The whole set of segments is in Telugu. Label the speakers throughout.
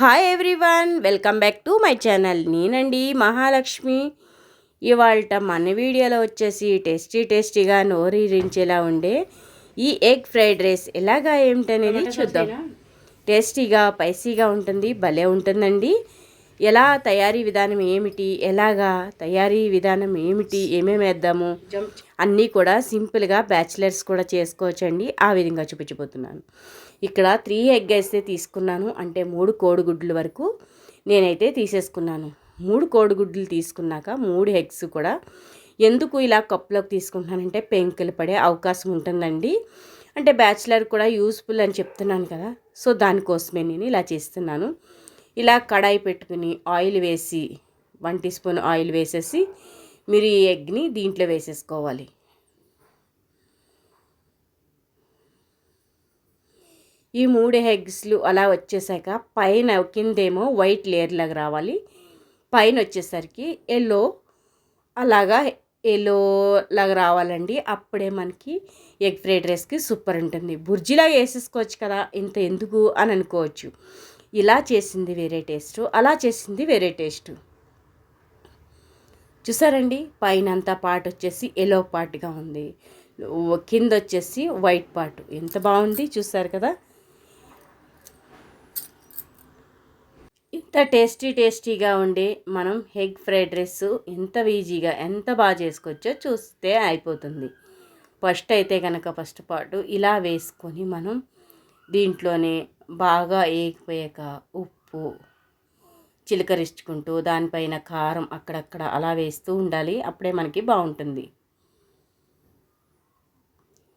Speaker 1: Hi everyone welcome back to my channel నేనండి మహాలక్ష్మి. ఇవాళ మన వీడియోలో వచ్చేసి టేస్టీ టేస్టీగా నోరీరించేలా ఉండే ఈ ఎగ్ ఫ్రైడ్ రైస్ ఎలాగా ఏమిటనేది చూద్దాం. టేస్టీగా స్పైసీగా ఉంటుంది భలే ఉంటుందండి. ఎలా తయారీ విధానం ఏమిటి ఎలాగా తయారీ విధానం ఏమిటి ఏమేమి వేద్దాము అన్నీ కూడా సింపుల్గా బ్యాచిలర్స్ కూడా చేసుకోవచ్చండి. ఆ విధంగా చూపించబోతున్నాను. ఇక్కడ త్రీ ఎగ్ అయితే తీసుకున్నాను. అంటే మూడు కోడిగుడ్లు వరకు నేనైతే తీసేసుకున్నాను. మూడు కోడిగుడ్లు తీసుకున్నాక మూడు ఎగ్స్ కూడా. ఎందుకు ఇలా కప్పులోకి తీసుకుంటున్నానంటే పెంకులు పడే అవకాశం ఉంటుందండి. అంటే బ్యాచిలర్ కూడా యూస్ఫుల్ అని చెప్తున్నాను కదా. సో దానికోసమే నేను ఇలా చేస్తున్నాను. ఇలా కడాయి పెట్టుకుని ఆయిల్ వేసి వన్ టీ స్పూన్ ఆయిల్ వేసేసి మీరు ఈ ఎగ్ని దీంట్లో వేసేసుకోవాలి. ఈ మూడు ఎగ్స్లు అలా వచ్చేసాక పైన కిందేమో వైట్ లేయర్ లాగా రావాలి. పైన వచ్చేసరికి ఎల్లో అలాగా ఎల్లో లాగా రావాలండి. అప్పుడే మనకి ఎగ్ ఫ్రైడ్ రైస్కి సూపర్ ఉంటుంది. బుర్జీలాగా వేసేసుకోవచ్చు కదా ఇంత ఎందుకు అని అనుకోవచ్చు. ఇలా చేసింది వేరే టేస్ట్ అలా చేసింది వేరే టేస్ట్. చూసారండి? పైన అంతా పార్ట్ వచ్చేసి ఎల్లో పార్ట్గా ఉంది. కింద వచ్చేసి వైట్ పార్ట్ ఎంత బాగుంది చూసారు కదా? ఇంత టేస్టీ టేస్టీగా ఉండే మనం ఎగ్ ఫ్రైడ్ రైస్ ఎంత ఈజీగా ఎంత బాగా చేసుకోవచ్చో చూస్తే అయిపోతుంది. ఫస్ట్ అయితే కనుక ఫస్ట్ పాటు ఇలా వేసుకొని మనం దీంట్లోనే బాగా వేగిపోయాక ఉప్పు చిలకరించుకుంటూ దానిపైన కారం అక్కడక్కడ అలా వేస్తూ ఉండాలి. అప్పుడే మనకి బాగుంటుంది.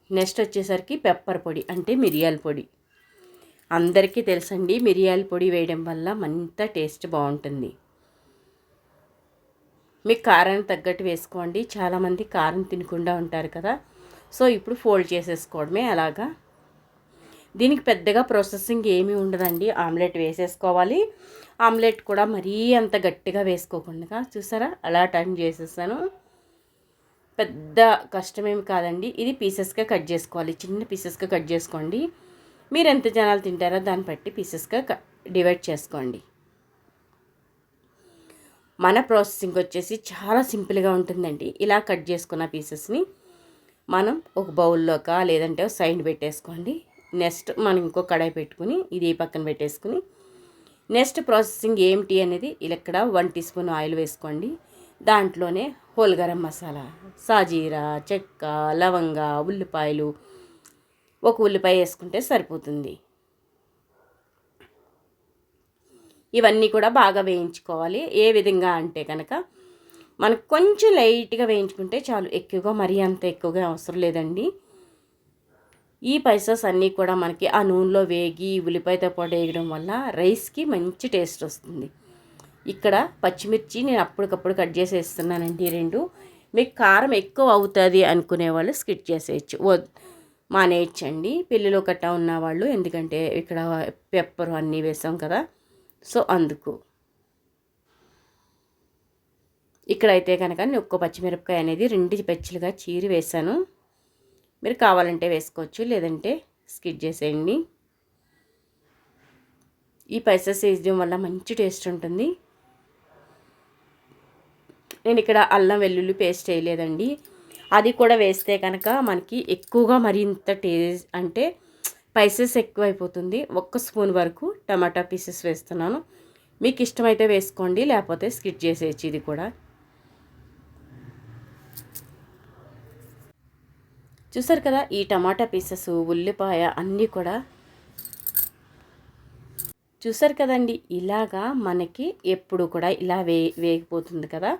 Speaker 1: నెక్స్ట్ వచ్చేసరికి పెప్పర్ పొడి అంటే మిరియాల పొడి. అందరికీ తెలుసండి మిరియాల పొడి వేయడం వల్ల మంత టేస్ట్ బాగుంటుంది. మీకు కారం తగ్గట్టు వేసుకోండి. చాలామంది కారం తినకుండా ఉంటారు కదా సో ఇప్పుడు ఫోల్డ్ చేసేసుకోవడమే అలాగా. దీనికి పెద్దగా ప్రాసెసింగ్ ఏమీ ఉండదండి. ఆమ్లెట్ వేసేసుకోవాలి. ఆమ్లెట్ కూడా మరీ అంత గట్టిగా వేసుకోకుండా చూసారా? అలా టర్న్ చేసేసాను. పెద్ద కష్టమేమి కాదండి. ఇది పీసెస్గా కట్ చేసుకోవాలి. చిన్న పీసెస్గా కట్ చేసుకోండి. మీరు ఎంత జనాలు తింటారో దాన్ని బట్టి పీసెస్గా డివైడ్ చేసుకోండి. మన ప్రాసెసింగ్ వచ్చేసి చాలా సింపుల్గా ఉంటుందండి. ఇలా కట్ చేసుకున్న పీసెస్ని మనం ఒక బౌల్లోక లేదంటే సైడ్ పెట్టేసుకోండి. నెక్స్ట్ మనం ఇంకో కడాయి పెట్టుకుని ఇది పక్కన పెట్టేసుకుని నెక్స్ట్ ప్రాసెసింగ్ ఏమిటి అనేది ఇక్కడ వన్ టీ స్పూన్ ఆయిల్ వేసుకోండి. దాంట్లోనే హోల్ గరం మసాలా సాజీరా చెక్క లవంగ ఉల్లిపాయలు ఒక ఉల్లిపాయ వేసుకుంటే సరిపోతుంది. ఇవన్నీ కూడా బాగా వేయించుకోవాలి. ఏ విధంగా అంటే కనుక మనకు కొంచెం లైట్గా వేయించుకుంటే చాలు. ఎక్కువగా మరీ అంత ఎక్కువగా అవసరం లేదండి. ఈ పైసెస్ అన్నీ కూడా మనకి ఆ నూనెలో వేగి ఉల్లిపాయతో పాటు వేయడం వల్ల రైస్కి మంచి టేస్ట్ వస్తుంది. ఇక్కడ పచ్చిమిర్చి నేను అప్పటికప్పుడు కట్ చేసేస్తున్నానండి రెండు. మీకు కారం ఎక్కువ అవుతుంది అనుకునే వాళ్ళు స్కిట్ చేసేయచ్చు. మానేయచ్చండి. పెళ్ళిలో కట్టా ఉన్నవాళ్ళు ఎందుకంటే ఇక్కడ పెప్పర్ అన్నీ వేసాం కదా. సో అందుకు. ఇక్కడైతే కనుక నేను ఒక్క పచ్చిమిరపకాయ అనేది రెండు పచ్చిలుగా చీరి వేసాను మీరు కావాలంటే వేసుకోవచ్చు లేదంటే స్కిడ్ చేసేయండి. ఈ పైసెస్ వేయడం వల్ల మంచి టేస్ట్ ఉంటుంది. నేను ఇక్కడ అల్లం వెల్లుల్లి పేస్ట్ వేయలేదండి. అది కూడా వేస్తే కనుక మనకి ఎక్కువగా మరింత టేస్ట్ అంటే స్పైసెస్ ఎక్కువైపోతుంది. ఒక్క స్పూన్ వరకు టమాటా పీసెస్ వేస్తున్నాను. మీకు ఇష్టమైతే వేసుకోండి లేకపోతే స్కిట్ చేసేయచ్చు ఇది కూడా. చూసారు కదా ఈ టమాటా పీసెస్ ఉల్లిపాయ అన్నీ కూడా. చూసారు కదండి ఇలాగా మనకి ఎప్పుడు కూడా ఇలా వే వేగిపోతుంది కదా.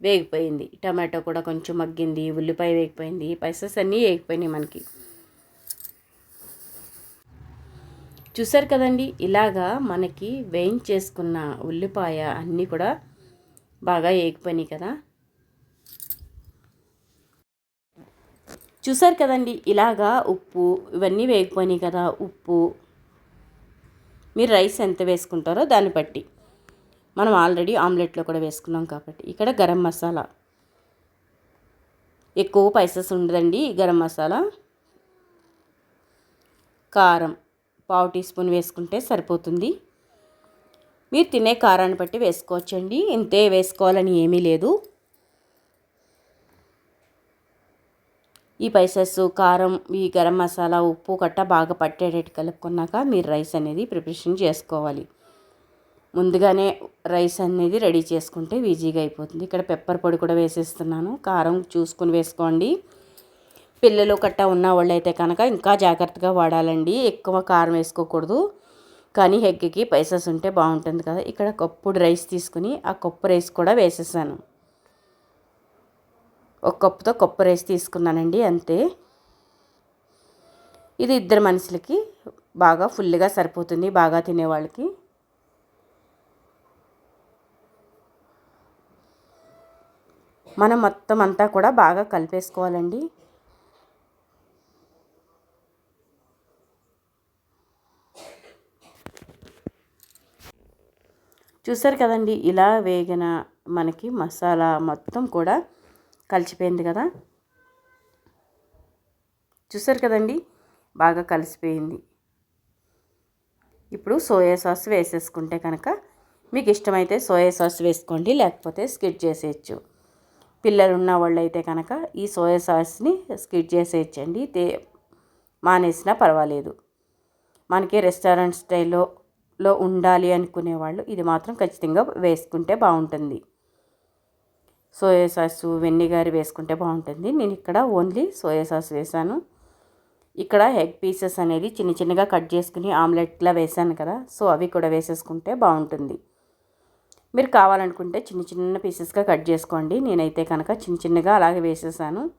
Speaker 1: వేగిపోయింది. టమాటో కూడా కొంచెం మగ్గింది ఉల్లిపాయ వేగిపోయింది పైసెస్ అన్నీ వేగిపోయినాయి మనకి. చూసారు కదండి ఇలాగా మనకి వేయించేసుకున్న ఉల్లిపాయ అన్నీ కూడా బాగా వేగిపోయినాయి కదా. చూసారు కదండి ఇలాగా ఉప్పు ఇవన్నీ వేగిపోయినాయి కదా ఉప్పు. మీరు రైస్ ఎంత వేసుకుంటారో దాన్ని బట్టి. మనం ఆల్రెడీ ఆమ్లెట్లో కూడా వేసుకున్నాం కాబట్టి. ఇక్కడ గరం మసాలా. ఎక్కువ పైసెస్ ఉండదండి గరం మసాలా. కారం పావు టీ స్పూన్ వేసుకుంటే సరిపోతుంది. మీరు తినే కారాన్ని బట్టి వేసుకోవచ్చండి. ఇంతే వేసుకోవాలని ఏమీ లేదు. ఈ పైసెస్ కారం ఈ గరం మసాలా ఉప్పు కట్ట బాగా పట్టేటట్టు కలుపుకున్నాక మీరు రైస్ అనేది ప్రిపరేషన్ చేసుకోవాలి. ముందుగానే రైస్ అనేది రెడీ చేసుకుంటే ఈజీగా అయిపోతుంది. ఇక్కడ పెప్పర్ పొడి కూడా వేసేస్తున్నాను. కారం చూసుకుని వేసుకోండి. పిల్లలు కట్టా ఉన్న వాళ్ళు అయితే కనుక ఇంకా జాగ్రత్తగా వాడాలండి. ఎక్కువ కారం వేసుకోకూడదు. కానీ హెగ్గికి పైసెస్ ఉంటే బాగుంటుంది కదా. ఇక్కడ కప్పుడు రైస్ తీసుకుని ఆ కప్పు రైస్ కూడా వేసేసాను. ఒక కప్పుతో కప్పు రైస్ తీసుకున్నానండి అంతే. ఇది ఇద్దరు మనుషులకి బాగా ఫుల్గా సరిపోతుంది బాగా తినేవాళ్ళకి. మనం మొత్తం అంతా కూడా బాగా కలిపేసుకోవాలండి. చూసారు కదండి ఇలా వేగిన మనకి మసాలా మొత్తం కూడా కలిసిపోయింది కదా. చూసారు కదండి బాగా కలిసిపోయింది. ఇప్పుడు సోయా సాస్ వేసేసుకుంటే కనుక మీకు ఇష్టమైతే సోయా సాస్ వేసుకోండి లేకపోతే స్కిట్ చేసేయచ్చు. పిల్లలు ఉన్న వాళ్ళు అయితే కనుక ఈ సోయా సాస్ని స్కిట్ చేసేయచ్చండి. తే మానేసినా పర్వాలేదు. మనకి రెస్టారెంట్ స్టైల్లో లో ఉండాలి అనుకునే వాళ్ళు ఇది మాత్రం ఖచ్చితంగా వేసుకుంటే బాగుంటుంది. సోయా సాస్ వెన్నిగారి వేసుకుంటే బాగుంటుంది. నేను ఇక్కడ ఓన్లీ సోయా సాస్ వేసాను ఇక్కడ ఎగ్ పీసెస్ అనేది చిన్న చిన్నగా కట్ చేసుకుని ఆమ్లెట్లా వేసాను కదా సో అవి కూడా వేసేసుకుంటే బాగుంటుంది. మీరు కావాలనుకుంటే చిన్న చిన్న పీసెస్గా కట్ చేసుకోండి. నేనైతే కనుక చిన్న చిన్నగా అలాగే వేసేసాను.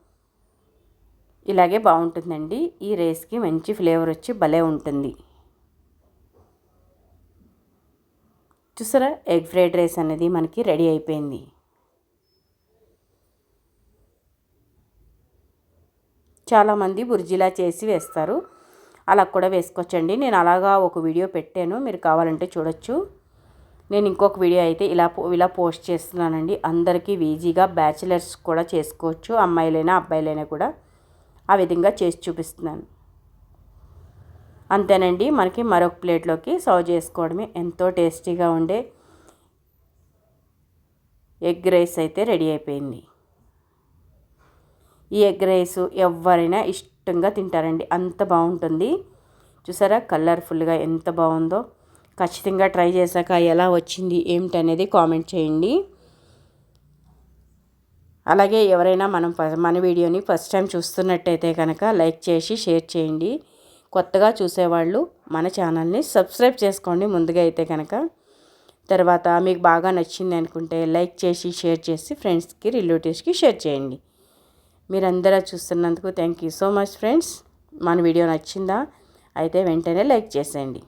Speaker 1: ఇలాగే బాగుంటుందండి. ఈ రైస్కి మంచి ఫ్లేవర్ వచ్చి భలే ఉంటుంది. చూసారా? ఎగ్ ఫ్రైడ్ రైస్ అనేది మనకి రెడీ అయిపోయింది. చాలామంది బుర్జీలా చేసి వేస్తారు. అలా కూడా వేసుకోవచ్చండి. నేను అలాగా ఒక వీడియో పెట్టాను. మీరు కావాలంటే చూడొచ్చు. నేను ఇంకొక వీడియో అయితే ఇలా ఇలా పోస్ట్ చేస్తున్నానండి. అందరికీ ఈజీగా బ్యాచిలర్స్ కూడా చేసుకోవచ్చు అమ్మాయిలైనా అబ్బాయిలైనా కూడా ఆ విధంగా చేసి చూపిస్తున్నాను. అంతేనండి మనకి మరొక ప్లేట్లోకి సర్వ్ చేసుకోవడమే ఎంతో టేస్టీగా ఉండే ఎగ్ రైస్ అయితే రెడీ అయిపోయింది. ఈ ఎగ్ రైస్ ఎవరైనా ఇష్టంగా తింటారండి అంత బాగుంటుంది. చూసారా కలర్ఫుల్గా ఎంత బాగుందో. ఖచ్చితంగా ట్రై చేశాక ఎలా వచ్చింది ఏమిటి అనేది కామెంట్ చేయండి. అలాగే ఎవరైనా మనం మన వీడియోని ఫస్ట్ టైం చూస్తున్నట్టయితే కనుక లైక్ చేసి షేర్ చేయండి. కొత్తగా చూసేవాళ్ళు మన ఛానల్ని సబ్స్క్రైబ్ చేసుకోండి ముందుగా అయితే కనుక. తర్వాత మీకు బాగా నచ్చింది అనుకుంటే లైక్ చేసి షేర్ చేసి ఫ్రెండ్స్కి రిలేటివ్స్కి షేర్ చేయండి. మీరందరూ చూస్తున్నందుకు thank you so much friends. మన వీడియో నచ్చిందా? అయితే వెంటనే లైక్ చేసేయండి.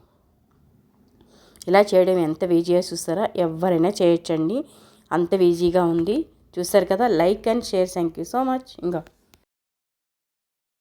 Speaker 1: ఇలా చేయడం ఎంత ఈజీగా చూస్తారా? ఎవరైనా చేయొచ్చండి. అంత ఈజీగా ఉంది. చూస్తారు కదా? Like and share. Thank you so much ఇంకా